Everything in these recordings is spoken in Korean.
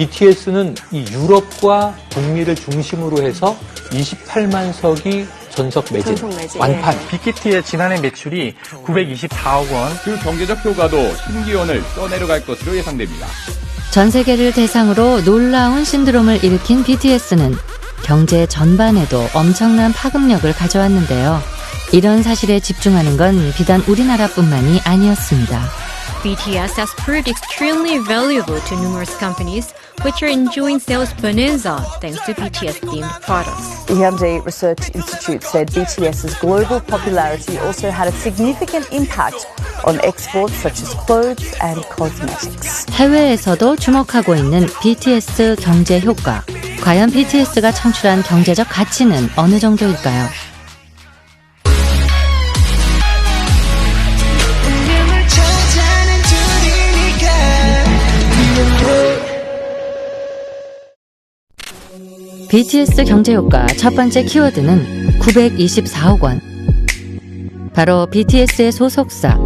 BTS는 이 유럽과 북미를 중심으로 해서 28만 석이 전석 매진, 매진, 완판. 빅히트의 지난해 매출이 924억 원, 그 경제적 효과도 신기원을 써내려갈 것으로 예상됩니다. 전 세계를 대상으로 놀라운 신드롬을 일으킨 BTS는 경제 전반에도 엄청난 파급력을 가져왔는데요. 이런 사실에 집중하는 건 비단 우리나라뿐만이 아니었습니다. BTS has proved extremely valuable to numerous companies, which are enjoying sales bonanza thanks to BTS-themed products. EMD Research Institute said BTS's global popularity also had a significant impact on exports such as clothes and cosmetics. 해외에서도 주목하고 있는 BTS 경제 효과. 과연 BTS가 창출한 경제적 가치는 어느 정도일까요? BTS 경제 효과 첫 번째 키워드는 924억 원. 바로 BTS의 소속사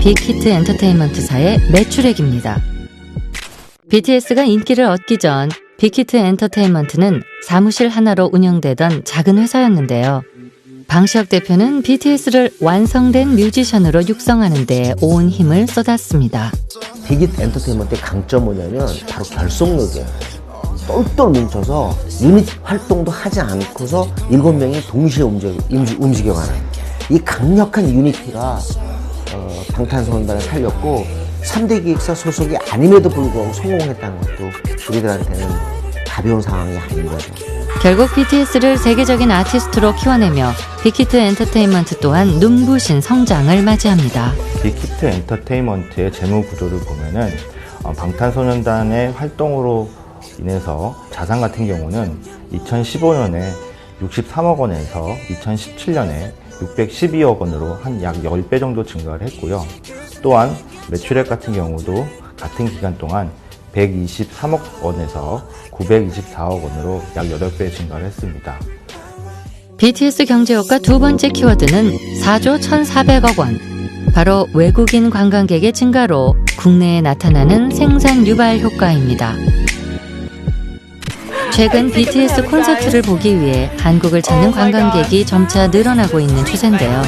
빅히트 엔터테인먼트사의 매출액입니다. BTS가 인기를 얻기 전 빅히트 엔터테인먼트는 사무실 하나로 운영되던 작은 회사였는데요. 방시혁 대표는 BTS를 완성된 뮤지션으로 육성하는 데 온 힘을 쏟았습니다. 빅히트 엔터테인먼트의 강점 뭐냐면 바로 결속력이에요. 똘똘 뭉쳐서 유닛 활동도 하지 않고서 일곱 명이 동시에 움직여, 움직- 움직여 가는 이 강력한 유니티가 어, 방탄소년단을 살렸고 3대 기획사 소속이 아님에도 불구하고 성공했다는 것도 우리들한테는 가벼운 상황이 아닌 거죠. 결국 BTS를 세계적인 아티스트로 키워내며 빅히트 엔터테인먼트 또한 눈부신 성장을 맞이합니다. 빅히트 엔터테인먼트의 재무 구조를 보면은 어, 방탄소년단의 활동으로 인해서 자산 같은 경우는 2015년에 63억 원에서 2017년에 612억 원으로 한 약 10배 정도 증가를 했고요. 또한 매출액 같은 경우도 같은 기간 동안 123억 원에서 924억 원으로 약 8배 증가를 했습니다. BTS 경제효과 두 번째 키워드는 4조 1,400억 원. 바로 외국인 관광객의 증가로 국내에 나타나는 생산 유발 효과입니다. 최근 BTS 콘서트를 보기 위해 한국을 찾는 관광객이 점차 늘어나고 있는 추세인데요.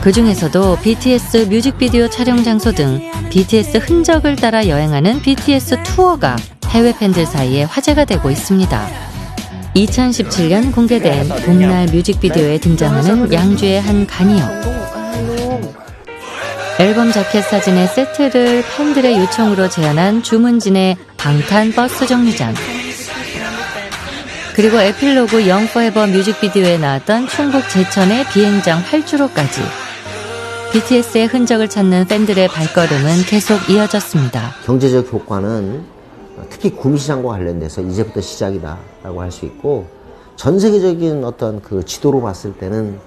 그 중에서도 BTS 뮤직비디오 촬영 장소 등 BTS 흔적을 따라 여행하는 BTS 투어가 해외 팬들 사이에 화제가 되고 있습니다. 2017년 공개된 봄날 뮤직비디오에 등장하는 양주의 한 간이역. 앨범 자켓 사진의 세트를 팬들의 요청으로 제안한 주문진의 방탄 버스 정류장. 그리고 에필로그 영 포에버 뮤직비디오에 나왔던 충북 제천의 비행장 활주로까지. BTS의 흔적을 찾는 팬들의 발걸음은 계속 이어졌습니다. 경제적 효과는 특히 구미시장과 관련돼서 이제부터 시작이다라고 할 수 있고 전 세계적인 어떤 그 지도로 봤을 때는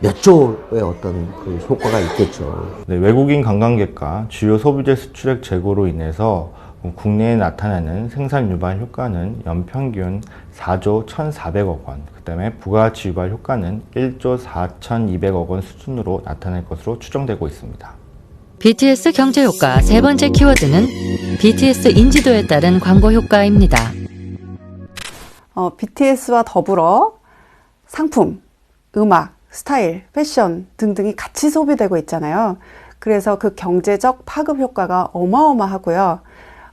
몇 조의 어떤 그 효과가 있겠죠. 네, 외국인 관광객과 주요 소비재 수출액 재고로 인해서 국내에 나타나는 생산 유발 효과는 연평균 4조 1,400억 원, 그 다음에 부가가치 유발 효과는 1조 4,200억 원 수준으로 나타날 것으로 추정되고 있습니다. BTS 경제 효과 세 번째 키워드는 BTS 인지도에 따른 광고 효과입니다. 어, BTS와 더불어 상품, 음악, 스타일, 패션 등등이 같이 소비되고 있잖아요. 그래서 그 경제적 파급 효과가 어마어마하고요.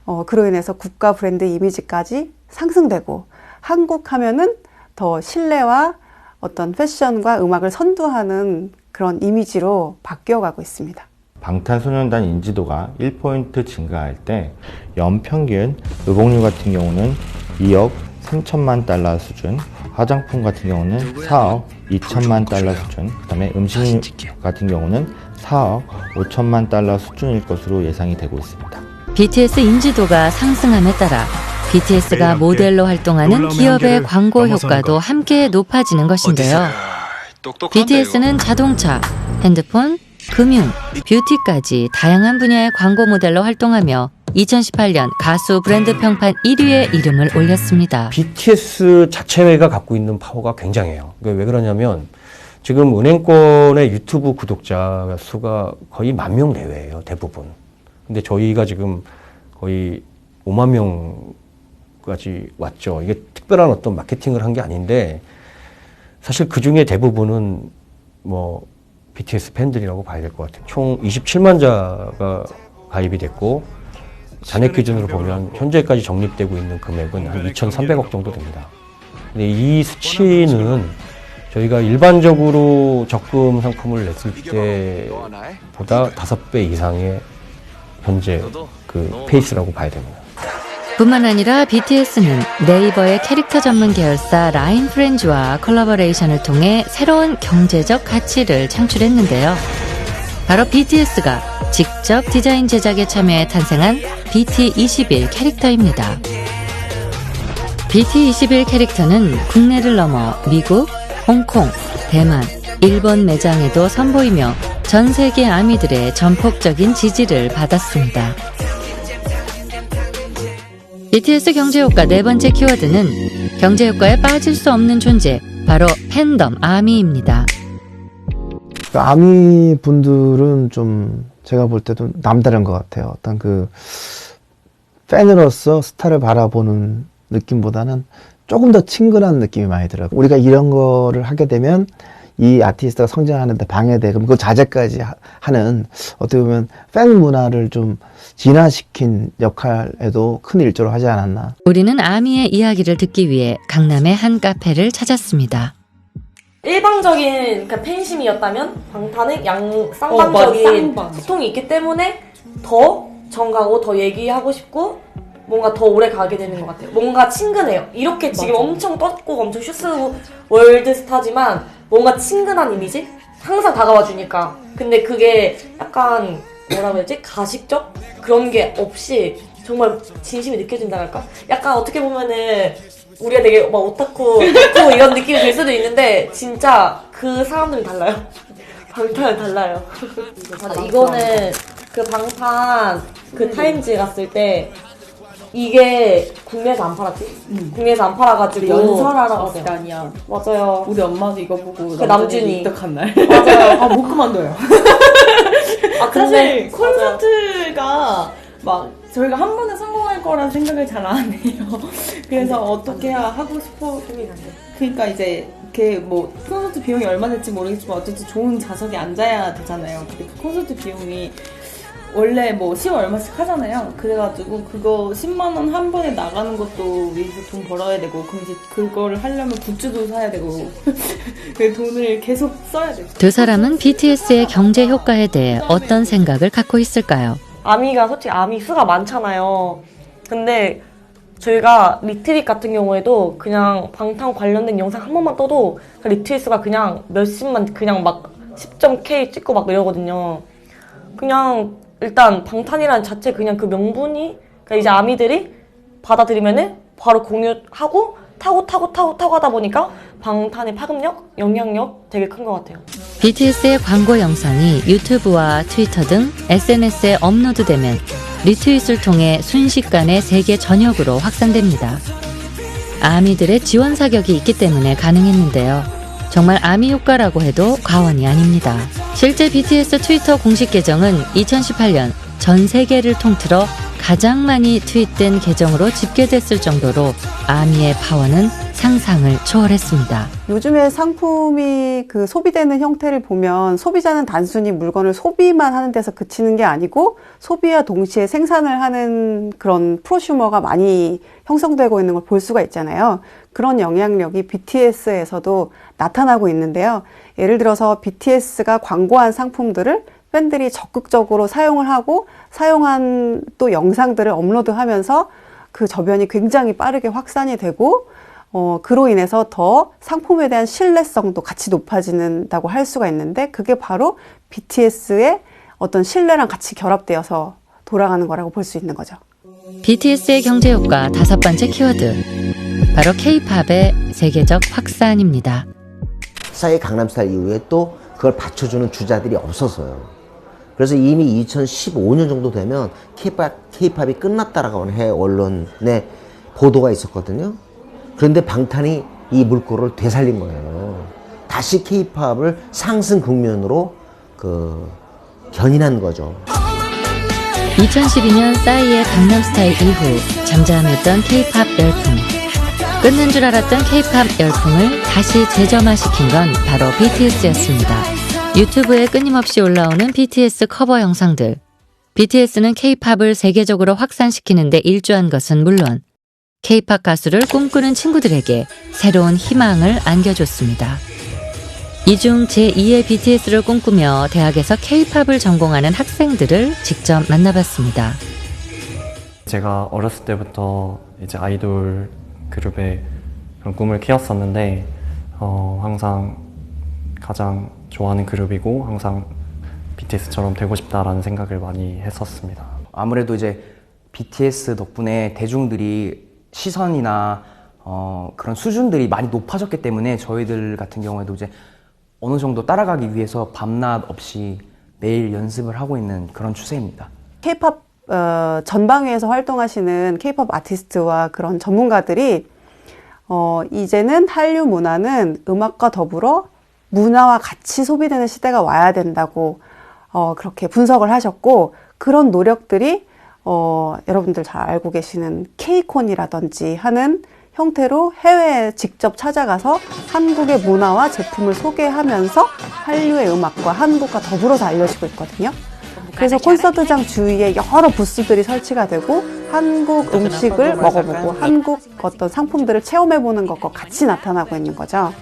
어, 그로 인해서 국가 브랜드 이미지까지 상승되고 한국 하면은 더 신뢰와 어떤 패션과 음악을 선도하는 그런 이미지로 바뀌어가고 있습니다. 방탄소년단 인지도가 1포인트 증가할 때 연평균 의복류 같은 경우는 2억 3천만 달러 수준, 화장품 같은 경우는 4억 2천만 달러 수준, 그 다음에 음식료 같은 경우는 4억 5천만 달러 수준일 것으로 예상이 되고 있습니다. BTS 인지도가 상승함에 따라 BTS가 모델로 활동하는 기업의 광고 효과도 함께 높아지는 것인데요. BTS는 자동차, 핸드폰, 금융, 뷰티까지 다양한 분야의 광고 모델로 활동하며 2018년 가수 브랜드 평판 1위의 이름을 올렸습니다. BTS 자체가 갖고 있는 파워가 굉장해요. 그게 왜 그러냐면 지금 은행권의 유튜브 구독자 수가 거의 만 명 내외예요, 대부분. 근데 저희가 지금 거의 5만 명 을 정도까지 왔죠. 이게 특별한 어떤 마케팅을 한 게 아닌데 사실 그 중에 대부분은 뭐 BTS 팬들이라고 봐야 될 것 같아요. 총 27만 자가 가입이 됐고 잔액 기준으로 보면 현재까지 적립되고 있는 금액은 한 2,300억 정도 됩니다. 근데 이 수치는 저희가 일반적으로 적금 상품을 냈을 때보다 다섯 배 이상의 현재 그 페이스라고 봐야 됩니다. 뿐만 아니라 BTS는 네이버의 캐릭터 전문 계열사 라인 프렌즈와 콜라보레이션을 통해 새로운 경제적 가치를 창출했는데요. 바로 BTS가 직접 디자인 제작에 참여해 탄생한 BT21 캐릭터입니다. BT21 캐릭터는 국내를 넘어 미국, 홍콩, 대만, 일본 매장에도 선보이며 전 세계 아미들의 전폭적인 지지를 받았습니다. BTS 경제효과 네 번째 키워드는 경제효과에 빠질 수 없는 존재, 바로 팬덤 아미입니다. 그 아미 분들은 좀 제가 볼 때도 남다른 것 같아요. 어떤 그 팬으로서 스타를 바라보는 느낌보다는 조금 더 친근한 느낌이 많이 들어요. 우리가 이런 거를 하게 되면 이 아티스트가 성장하는 데 방해돼. 그럼 그 자제까지 하- 하는 어떻게 보면 팬 문화를 좀 진화시킨 역할에도 큰 일조를 하지 않았나. 우리는 아미의 이야기를 듣기 위해 강남의 한 카페를 찾았습니다. 일방적인 그 팬심이었다면 방탄은 양 어, 쌍방적인 쌍방. 소통이 있기 때문에 더 정가고 더 얘기하고 싶고 뭔가 더 오래 가게 되는 것 같아요. 뭔가 친근해요. 이렇게 지금 맞아. 엄청 떴고 엄청 슈스 월드 스타지만 뭔가 친근한 이미지? 항상 다가와 주니까. 근데 그게 약간 뭐라고 해야 되지? 가식적? 그런 게 없이 정말 진심이 느껴진다랄까? 약간 어떻게 보면은 우리가 되게 막 오타쿠, 덕후 이런 느낌이 들 수도 있는데 진짜 그 사람들이 달라요. 방탄은 달라요. 맞아, 이거는 그 방탄 그 타임즈 갔을 때 이게 국내에서 안 팔았지? 국내에서 안 팔아가지고 연설하러 때 아니야. 맞아요. 우리 엄마도 이거 보고 그 남준이. 입덕한 날. 맞아요. 아, 못 그만둬요. 아 사실 근데 콘서트가 막 저희가 한 번에 성공할 거란 생각을 잘 안 해요. 그래서 어떻게 해야 하고 싶어. 그러니까 이제 이렇게 뭐 콘서트 비용이 얼마 될지 모르겠지만 어쨌든 좋은 좌석에 앉아야 되잖아요. 근데 그 콘서트 비용이 원래 뭐 10월 얼마씩 하잖아요. 그래가지고 그거 10만 원 한 번에 나가는 것도 여기서 돈 벌어야 되고 그럼 이제 그거를 하려면 굿즈도 사야 되고 그 돈을 계속 써야 되고 두 사람은 BTS의 경제 효과에 대해 어떤 생각을 갖고 있을까요? 아미가 솔직히 아미 수가 많잖아요. 근데 저희가 리트릿 같은 경우에도 그냥 방탄 관련된 영상 한 번만 떠도 그 리트릿 수가 그냥 몇십만 그냥 막 10.K 찍고 막 이러거든요. 그냥 일단 방탄이라는 자체 그냥 그 명분이 그러니까 이제 아미들이 받아들이면은 바로 공유하고 타고 타고 타고 타고 하다 보니까 방탄의 파급력, 영향력 되게 큰 것 같아요. BTS의 광고 영상이 유튜브와 트위터 등 SNS에 업로드되면 리트윗을 통해 순식간에 세계 전역으로 확산됩니다. 아미들의 지원 사격이 있기 때문에 가능했는데요. 정말 아미 효과라고 해도 과언이 아닙니다. 실제 BTS 트위터 공식 계정은 2018년 전 세계를 통틀어 가장 많이 트윗된 계정으로 집계됐을 정도로 아미의 파워는 상상을 초월했습니다. 요즘에 상품이 그 소비되는 형태를 보면 소비자는 단순히 물건을 소비만 하는 데서 그치는 게 아니고 소비와 동시에 생산을 하는 그런 프로슈머가 많이 형성되고 있는 걸 볼 수가 있잖아요. 그런 영향력이 BTS에서도 나타나고 있는데요. 예를 들어서 BTS가 광고한 상품들을 팬들이 적극적으로 사용을 하고 사용한 또 영상들을 업로드하면서 그 저변이 굉장히 빠르게 확산이 되고 어, 그로 인해서 더 상품에 대한 신뢰성도 같이 높아지는다고 할 수가 있는데 그게 바로 BTS의 어떤 신뢰랑 같이 결합되어서 돌아가는 거라고 볼 수 있는 거죠. BTS의 경제 효과 다섯 번째 키워드. 바로 K-팝의 세계적 확산입니다. 사의 강남스타일 이후에 또 그걸 받쳐주는 주자들이 없었어요. 그래서 이미 2015년 정도 되면 K-팝이 끝났다라고 해외 언론의 보도가 있었거든요. 그런데 방탄이 이 물꼬를 되살린 거예요. 다시 K-팝을 상승 국면으로 그 견인한 거죠. 2012년 싸이의 강남스타일 이후 잠잠했던 K-팝 열풍. 끝난 줄 알았던 K-팝 열풍을 다시 재점화시킨 건 바로 BTS였습니다. 유튜브에 끊임없이 올라오는 BTS 커버 영상들. BTS는 K-팝을 세계적으로 확산시키는 데 일조한 것은 물론 K-팝 가수를 꿈꾸는 친구들에게 새로운 희망을 안겨줬습니다. 이 중 제2의 BTS를 꿈꾸며 대학에서 K-팝을 전공하는 학생들을 직접 만나봤습니다. 제가 어렸을 때부터 이제 아이돌 그룹의 그런 꿈을 키웠었는데 어, 항상 가장 좋아하는 그룹이고 항상 BTS처럼 되고 싶다라는 생각을 많이 했었습니다. 아무래도 이제 BTS 덕분에 대중들이 시선이나 어, 그런 수준들이 많이 높아졌기 때문에 저희들 같은 경우에도 이제 어느 정도 따라가기 위해서 밤낮 없이 매일 연습을 하고 있는 그런 추세입니다. K-팝 어, 전방위에서 활동하시는 K-팝 아티스트와 그런 전문가들이 어, 이제는 한류 문화는 음악과 더불어 문화와 같이 소비되는 시대가 와야 된다고 어, 그렇게 분석을 하셨고 그런 노력들이 어, 여러분들 잘 알고 계시는 K콘이라든지 하는 형태로 해외에 직접 찾아가서 한국의 문화와 제품을 소개하면서 한류의 음악과 한국과 더불어서 알려지고 있거든요. 그래서 콘서트장 주위에 여러 부스들이 설치가 되고 한국 음식을 먹어보고 한국 어떤 상품들을 체험해보는 것과 같이 나타나고 있는 거죠.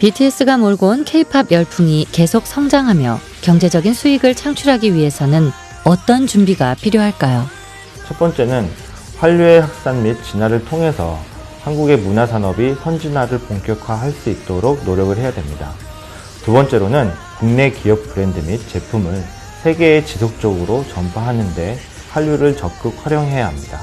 BTS가 몰고 온 K-팝 열풍이 계속 성장하며 경제적인 수익을 창출하기 위해서는 어떤 준비가 필요할까요? 첫 번째는 한류의 확산 및 진화를 통해서 한국의 문화 산업이 선진화를 본격화할 수 있도록 노력을 해야 됩니다. 두 번째로는 국내 기업 브랜드 및 제품을 세계에 지속적으로 전파하는데 한류를 적극 활용해야 합니다.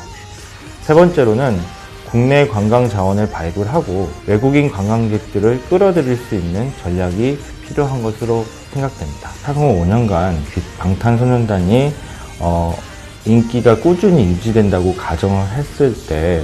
세 번째로는 국내 관광 자원을 발굴하고 외국인 관광객들을 끌어들일 수 있는 전략이 필요한 것으로 생각됩니다. 향후 5년간 방탄소년단이 어, 인기가 꾸준히 유지된다고 가정을 했을 때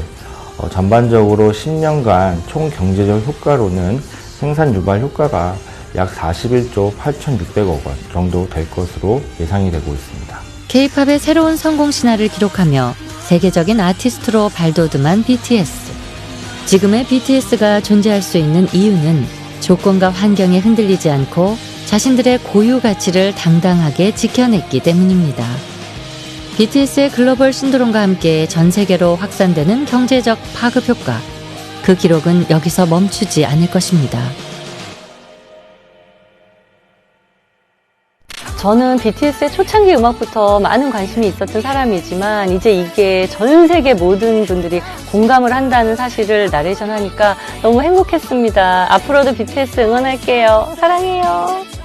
어, 전반적으로 10년간 총 경제적 효과로는 생산 유발 효과가 약 41조 8,600억 원 정도 될 것으로 예상이 되고 있습니다. K-팝의 새로운 성공 신화를 기록하며 세계적인 아티스트로 발돋움한 BTS. 지금의 BTS가 존재할 수 있는 이유는 조건과 환경에 흔들리지 않고 자신들의 고유 가치를 당당하게 지켜냈기 때문입니다. BTS의 글로벌 신드롬과 함께 전 세계로 확산되는 경제적 파급 효과. 그 기록은 여기서 멈추지 않을 것입니다. 저는 BTS의 초창기 음악부터 많은 관심이 있었던 사람이지만 이제 이게 전 세계 모든 분들이 공감을 한다는 사실을 나레이션 하니까 너무 행복했습니다. 앞으로도 BTS 응원할게요. 사랑해요.